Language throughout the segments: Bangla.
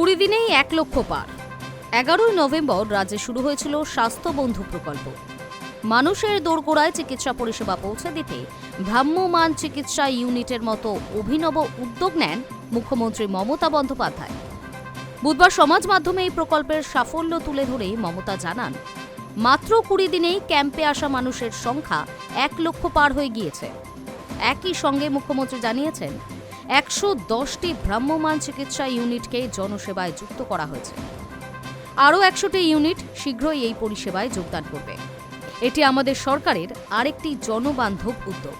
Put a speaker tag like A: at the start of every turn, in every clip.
A: কুড়ি দিনেই এক লক্ষ পার। এগারোই নভেম্বর রাজ্যে শুরু হয়েছিল স্বাস্থ্য বন্ধু প্রকল্প। মানুষের দোরগোড়ায় চিকিৎসা পরিষেবা পৌঁছে দিতে ভ্রাম্যমাণ চিকিৎসা ইউনিটের মতো অভিনব উদ্যোগ নেন মুখ্যমন্ত্রী মমতা বন্দ্যোপাধ্যায়। বুধবার সমাজ মাধ্যমে এই প্রকল্পের সাফল্য তুলে ধরে মমতা জানান, মাত্র কুড়ি দিনেই ক্যাম্পে আসা মানুষের সংখ্যা এক লক্ষ পার হয়ে গিয়েছে। একই সঙ্গে মুখ্যমন্ত্রী জানিয়েছেন একশো দশটি ভ্রাম্যমাণ চিকিৎসা ইউনিটকে জনসেবায় যুক্ত করা হয়েছে। আরও একশোটি ইউনিট শীঘ্রই এই পরিষেবায় যোগদান করবে। এটি আমাদের সরকারের আরেকটি জনবান্ধব উদ্যোগ।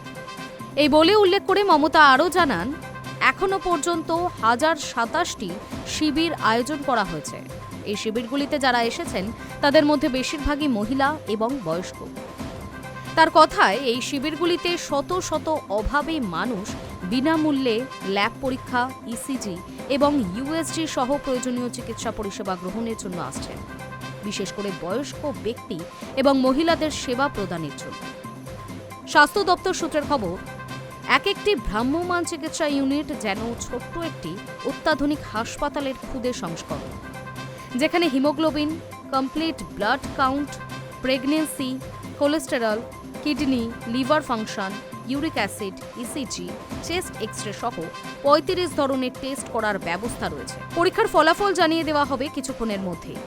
A: এই বলে উল্লেখ করে মমতা আরও জানান এখনও পর্যন্ত হাজার সাতাশটি শিবির আয়োজন করা হয়েছে। এই শিবিরগুলিতে যারা এসেছেন, তাদের মধ্যে বেশিরভাগই মহিলা এবং বয়স্ক। তার কথায়, এই শিবিরগুলিতে শত শত অভাবী মানুষ বিনামূল্যে ল্যাব পরীক্ষা ইসিজি এবং ইউএসজি সহ প্রয়োজনীয় চিকিৎসা পরিষেবা গ্রহণের জন্য আসছেন বিশেষ করে বয়স্ক ব্যক্তি এবং মহিলাদের সেবা প্রদানের জন্য। স্বাস্থ্য দপ্তর সূত্রের খবর, এক একটি ভ্রাম্যমান চিকিৎসা ইউনিট যেন ছোট্ট একটি অত্যাধুনিক হাসপাতালের খুদে সংস্করণ, যেখানে haemoglobin, complete blood count, pregnancy, cholesterol, kidney, liver function uric acid ECG chest X ray সহ পঁয়ত্রিশ ধরনের টেস্ট করার ব্যবস্থা রয়েছে। পরীক্ষার ফলাফল জানিয়ে দেওয়া হবে কিছুক্ষণের মধ্যেই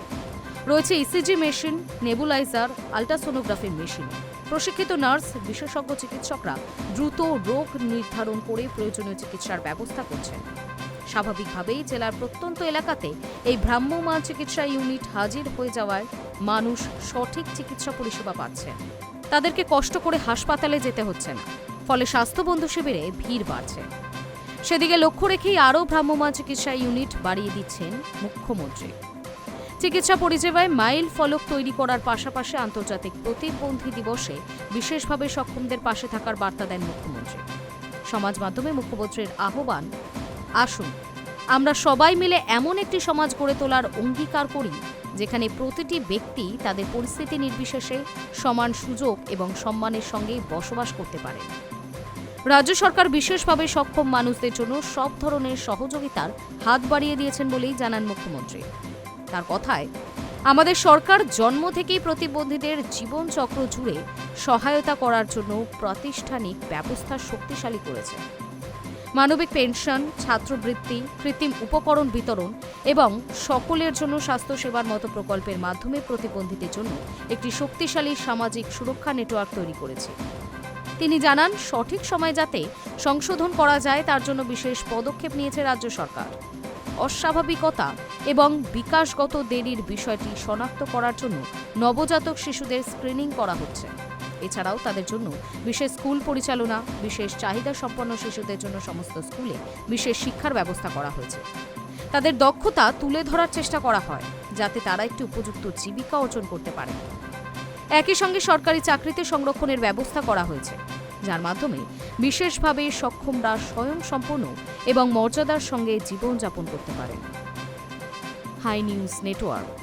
A: রয়েছে ECG machine nebuliser ultrasonography machine প্রশিক্ষিত নার্স, বিশেষজ্ঞ চিকিৎসকরা দ্রুত রোগ নির্ধারণ করে প্রয়োজনীয় চিকিৎসার ব্যবস্থা করছেন। স্বাভাবিকভাবেই জেলার প্রত্যন্ত এলাকাতে এই ভ্রাম্যমাণ চিকিৎসা ইউনিট হাজির হয়ে যাওয়ায় মানুষ সঠিক চিকিৎসা পরিষেবা পাচ্ছেন। তাদেরকে কষ্ট করে হাসপাতালে যেতে হচ্ছে না। ফলে স্বাস্থ্যবন্ধু শিবিরে ভিড় বাড়ছে। সেদিকে লক্ষ্য রেখেই আরও ভ্রাম্যমাণ চিকিৎসা ইউনিট বাড়িয়ে দিচ্ছেন মুখ্যমন্ত্রী। চিকিৎসা পরিষেবায় মাইল ফলক তৈরি করার পাশাপাশি আন্তর্জাতিক প্রতিবন্ধী দিবসে বিশেষভাবে সক্ষমদের পাশে থাকার বার্তা দেন মুখ্যমন্ত্রী। সমাজ মাধ্যমে মুখ্যমন্ত্রীর আহ্বান, আসুন, আমরা সবাই মিলে এমন একটি সমাজ গড়ে তোলার অঙ্গীকার করি, যেখানে প্রতিটি ব্যক্তি তাদের পরিস্থিতি নির্বিশেষে সমান সুযোগ এবং সম্মানের সঙ্গে বসবাস করতে পারে রাজ্য সরকার বিশেষভাবে সক্ষম মানুষদের জন্য সব ধরনের সহযোগিতার হাত বাড়িয়ে দিয়েছেন বলেই জানান মুখ্যমন্ত্রী। তার কথায়, আমাদের সরকার জন্ম থেকেই প্রতিবন্ধীদের জীবনচক্র জুড়ে সহায়তা করার জন্য প্রাতিষ্ঠানিক ব্যবস্থা শক্তিশালী করেছে। মানবিক পেনশন, ছাত্রবৃত্তি, কৃত্রিম উপকরণ বিতরণ এবং সকলের জন্য স্বাস্থ্যসেবার মতো প্রকল্পের মাধ্যমে প্রতিবন্ধীদের জন্য একটি শক্তিশালী সামাজিক সুরক্ষা নেটওয়ার্ক তৈরি করেছে। তিনি জানান, সঠিক সময় যাতে সংশোধন করা যায়, তার জন্য বিশেষ পদক্ষেপ নিয়েছে রাজ্য সরকার। অস্বাভাবিকতা এবং বিকাশগত দেরির বিষয়টি শনাক্ত করার জন্য নবজাতক শিশুদের স্ক্রিনিং করা হচ্ছে। এছাড়াও তাদের জন্য বিশেষ স্কুল পরিচালনা, বিশেষ চাহিদা সম্পন্ন শিশুদের জন্য সমস্ত স্কুলে বিশেষ শিক্ষার ব্যবস্থা করা হয়েছে। তাদের দক্ষতা তুলে ধরার চেষ্টা করা হয়, যাতে তারা একটি উপযুক্ত জীবিকা অর্জন করতে পারে। একই সঙ্গে সরকারি চাকরিতে সংরক্ষণের ব্যবস্থা করা হয়েছে। যার মাধ্যমে বিশেষভাবে সক্ষমরা স্বয়ংসম্পন্ন এবং মর্যাদার সঙ্গে জীবনযাপন করতে পারেন। High news network.